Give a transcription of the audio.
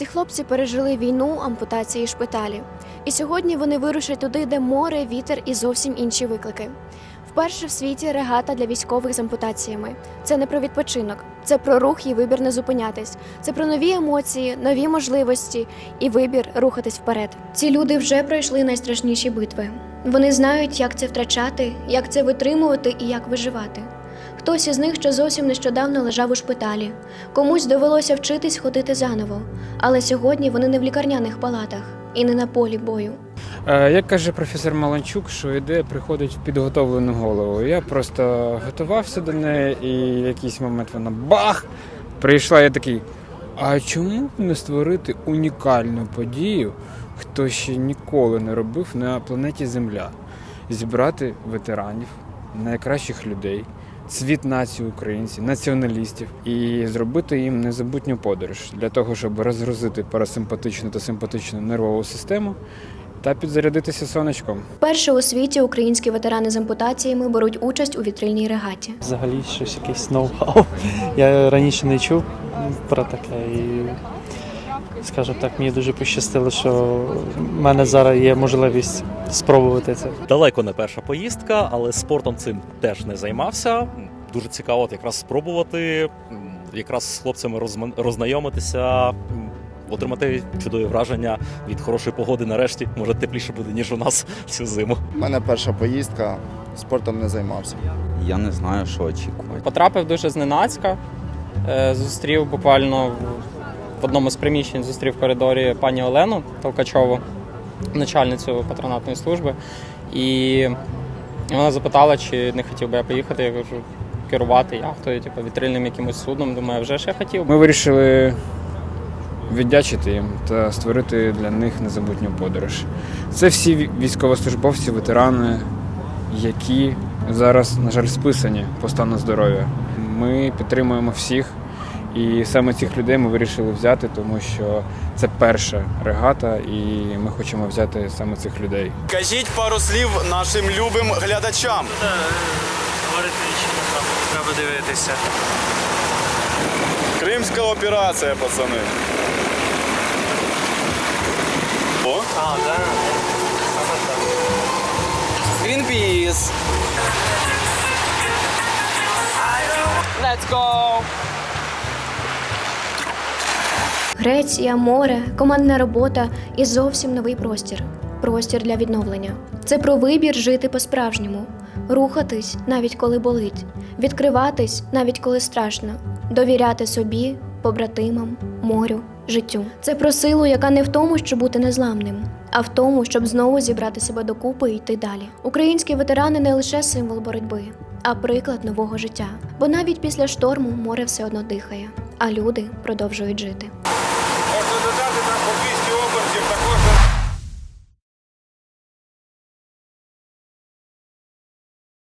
Ці хлопці пережили війну, ампутації, шпиталі. І сьогодні вони вирушать туди, де море, вітер і зовсім інші виклики. Вперше в світі регата для військових з ампутаціями. Це не про відпочинок, це про рух і вибір не зупинятись. Це про нові емоції, нові можливості і вибір рухатись вперед. Ці люди вже пройшли найстрашніші битви. Вони знають, як це втрачати, як це витримувати і як виживати. Хтось із них ще зовсім нещодавно лежав у шпиталі, комусь довелося вчитись ходити заново, але сьогодні вони не в лікарняних палатах і не на полі бою. Е, Як каже професор Маланчук, що ідея приходить в підготовлену голову. Я просто готувався до неї, і в якийсь момент вона бах! Прийшла, я такий. А чому б не створити унікальну подію, хто ще ніколи не робив на планеті Земля? Зібрати ветеранів, найкращих людей, цвіт нації українців, націоналістів і зробити їм незабутню подорож для того, щоб розгрузити парасимпатичну та симпатичну нервову систему та підзарядитися сонечком. Вперше у світі українські ветерани з ампутаціями беруть участь у вітрильній регаті. Взагалі щось якийсь ноу-хау. Я раніше не чув про таке і, скажімо так, мені дуже пощастило, що в мене зараз є можливість спробувати це. Далеко не перша поїздка, але спортом цим теж не займався. Дуже цікаво от якраз спробувати, якраз з хлопцями роззнайомитися, отримати чудові враження від хорошої погоди нарешті. Може тепліше буде, ніж у нас цю зиму. У мене перша поїздка, спортом не займався. Я не знаю, що очікувати. Потрапив дуже зненацька. Е, Зустрів буквально в- одному з приміщень, зустрів в коридорі пані Олену Толкачову, начальницю патронатної служби. І вона запитала, чи не хотів би я поїхати. Я кажу, керувати яхтою, типу вітрильним якимось судном. Думаю, вже я хотів. Ми вирішили віддячити їм та створити для них незабутню подорож. Це всі військовослужбовці, ветерани, які зараз, на жаль, списані по стану здоров'я. Ми підтримуємо всіх. І саме цих людей ми вирішили взяти, тому що це перша регата, і ми хочемо взяти саме цих людей. Кажіть пару слів нашим любим глядачам. Говорити нічого треба дивитися. Кримська операція, пацани. О, А, так. Greenpeace. Let's go! Греція, море, командна робота і зовсім новий простір. Простір для відновлення. Це про вибір жити по-справжньому, рухатись навіть коли болить, відкриватись навіть коли страшно, довіряти собі, побратимам, морю, життю. Це про силу, яка не в тому, щоб бути незламним, а в тому, щоб знову зібрати себе докупи і йти далі. Українські ветерани не лише символ боротьби, а приклад нового життя. Бо навіть після шторму море все одно дихає, а люди продовжують жити.